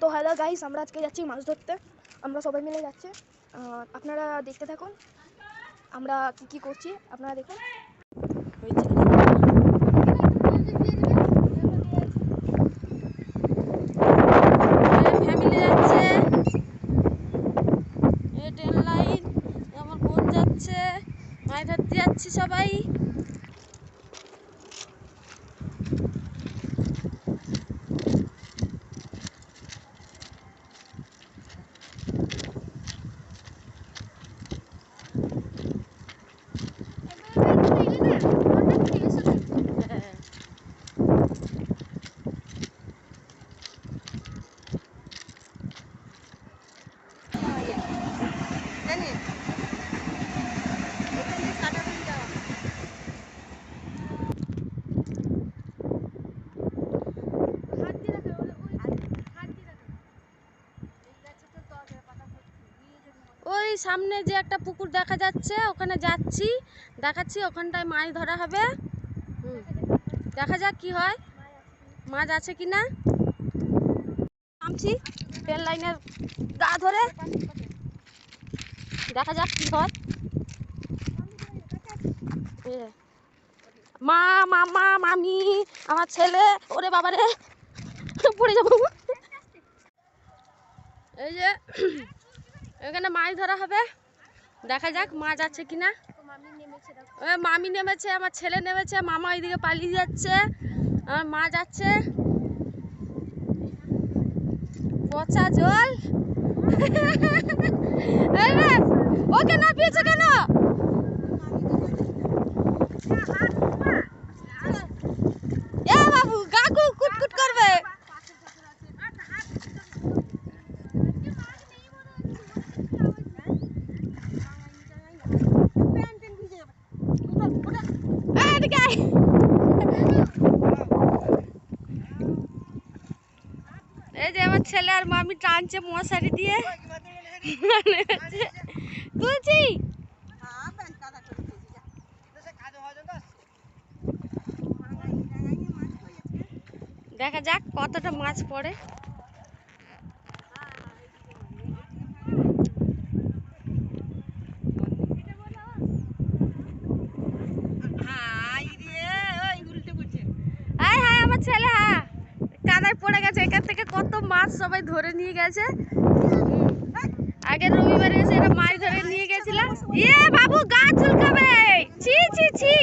তো hello guys আমরা আজকে যাচ্ছি মাছ ধরতে। আমরা সবাই মিলে যাচ্ছি। আপনারা দেখতে থাকুন। আমরা কি কি করছি, আপনারা দেখুন ফ্যামিলি যাচ্ছে এই ট্রেন লাইন আমার বোন যাচ্ছে মাছ ধরতে যাচ্ছি সবাই হ্যাঁ। ওই সামনে যে একটা পুকুর দেখা যাচ্ছে, ওখানে যাচ্ছি। দেখাচ্ছি, ওখানটায় মাছ ধরা হবে। দেখা যাক কি হয়। মাছ আছে কি না? নামছি। ট্রেন লাইনের গা ধরে। দেখা যাক কি হয়। মা মামা মামি, আমার ছেলে, ওরে বাবারে। পড়ে যাব। এই যে, এখানে মাছ ধরা হবে। দেখা যাক মাছ আছে কিনা। মামি নেমেছে, আমার ছেলে নেমেছে, মামা ওইদিকে পালিয়ে যাচ্ছে। আমার মা যাচ্ছে। পচা জল। এই রে, ও কেন পিছে কেন এ বাবু কাকু কুটকুট করবে এই, এদিকে আয়। এই যে আমার ছেলে আর মামি টানছে মশারি দিয়ে তুলছি দেখা যাক কতটা মাছ পড়ে। আমার ছেলে হ্যাঁ কাদায় পড়ে গেছে। এখান থেকে কত মাছ সবাই ধরে নিয়ে গেছে। আগের রবিবারে এসে এটা মাছ ধরে নিয়ে গেছিলাম ইয়ে বাবু গা চুলকাবে ছি ছি ছি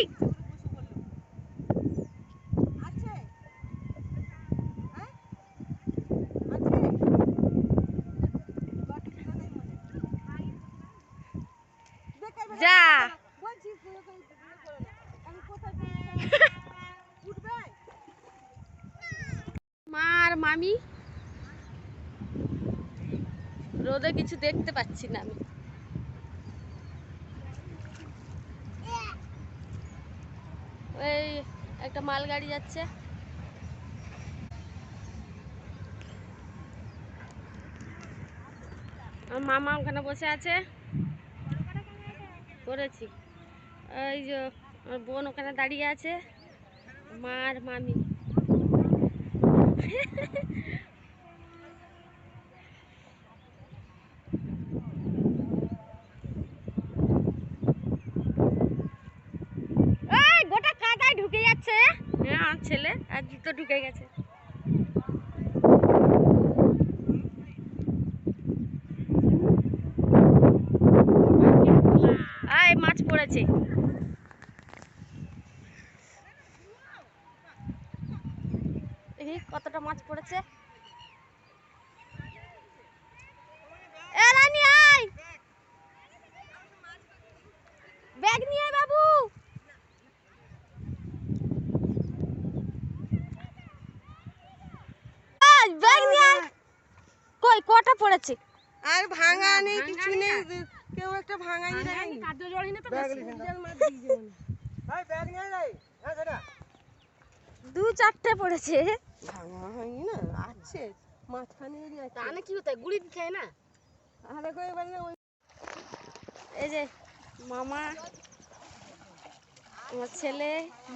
যা মা আর মামি রোদে কিছু দেখতে পাচ্ছি না আমি। ওই একটা মালগাড়ি যাচ্ছে। আমার মামা ওখানে বসে আছে। করেছি। এই যে, আমার বোন ওখানে দাঁড়িয়ে আছে। মা আর মামি এই গোটা কাদায় ঢুকে যাচ্ছে হ্যাঁ আর জুতো ঢুকে গেছে। আয় মাছ পড়েছে। কতটা মাছ পড়েছে? ব্যাগ নিয়ে আয় বাবু আয়, ব্যাগ নিয়ে আয় কই কটা পড়েছে? আর ভাঙা নেই কিছু নেই কেউ একটা ভাঙাই দেয়নি দু চারটে পড়েছে। ভাঙা হয়নি না আছে। মাঝখানে যদি আছে। তাহলে কি হতো গুড়ি খায় না? আরে এবার না ওই এই যে মামা আমার ছেলে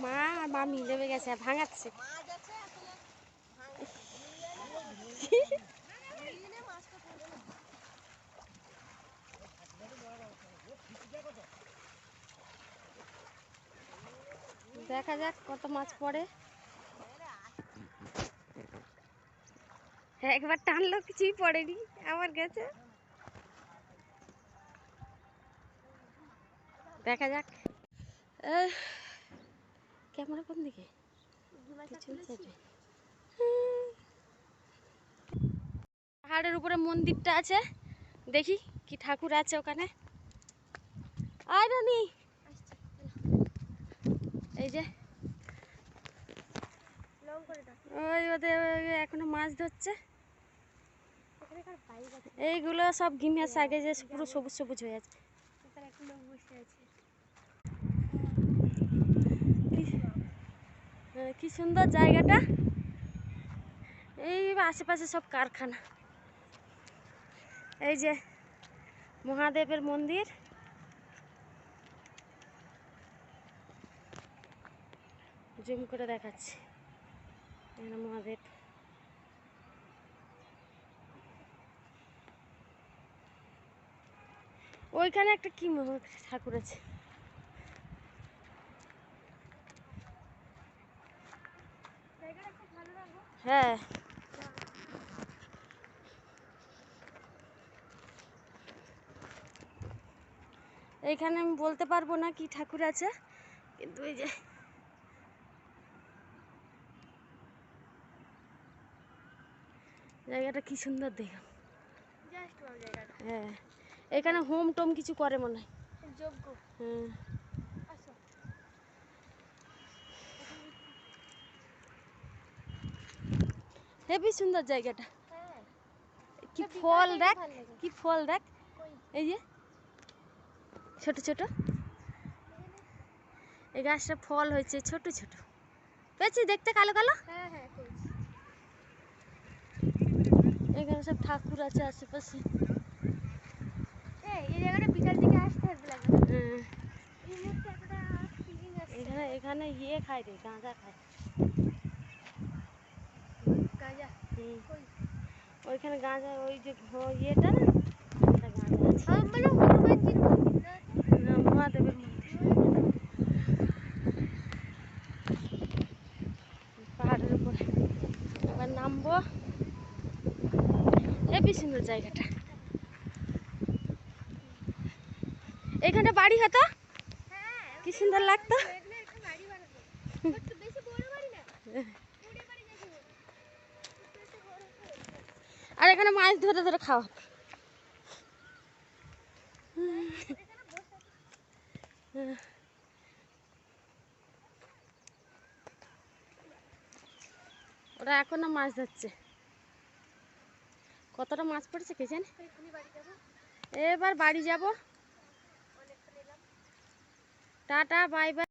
মা আর মামি নেমে গেছে আর ভাঙাচ্ছে। দেখা যাক কত মাছ পড়ে। একবার টানলো কিছুই পড়েনি আমার গেছে দেখা যাক। ক্যামেরা কোন দিকে। পাহাড়ের উপরে মন্দিরটা আছে। দেখি কি ঠাকুর আছে ওখানে। আয় রানি! এই যে। ওই ওদের এখনও মাছ ধরছে। এইগুলো সব ঘিমের শাকে যে পুরো সবুজ সবুজ হয়ে আছে। কি সুন্দর জায়গাটা। এই আশেপাশে সব কারখানা। এই যে মহাদেবের মন্দির। জুম করে দেখাচ্ছি। মহাদেব। ওইখানে একটা কি ঠাকুর আছে। হ্যাঁ। এইখানে আমি বলতে পারব না কি ঠাকুর আছে, কিন্তু এই যে জায়গাটা কি সুন্দর দেখো। হ্যাঁ এখানে হোম টোম কিছু করে মনে হয়। হ্যাঁ। হেবি সুন্দর জায়গাটা। হ্যাঁ। কি ফল দেখ কি ফল দেখ। এই যে ছোট ছোট। এই গাছটা ফল হয়েছে ছোট ছোট। পেয়েছি দেখতে কালো কালো? হ্যাঁ হ্যাঁ করেছি এখানে সব ঠাকুর আছে আশেপাশে। এই এই জায়গাটা বিকাল দিকে আসতে হবে লাগে। হ্যাঁ। এই মুহূর্তে একটা ফিলিং আছে এখানে এখানে ইয়ে খায় রে গাঁজা খায় গাঁজা? হুম। কই? ওইখানে গাঁজা ওই যে ঘ- ইয়েটা না ওটা গাঁজা আছে। আমরা হনুমানজির মন্দির না না, মহাদেবের মন্দির পাহাড়ের উপরে এবার নামবো হেবি সুন্দর জায়গাটা এখানে বাড়ি হতো কি সুন্দর লাগতো। আর এখানে মাছ ধরে ধরে খাওয়া। ওরা এখনও মাছ ধরছে কতটা মাছ পড়েছে খেয়েছেন এবার বাড়ি যাব। Tata bye bye.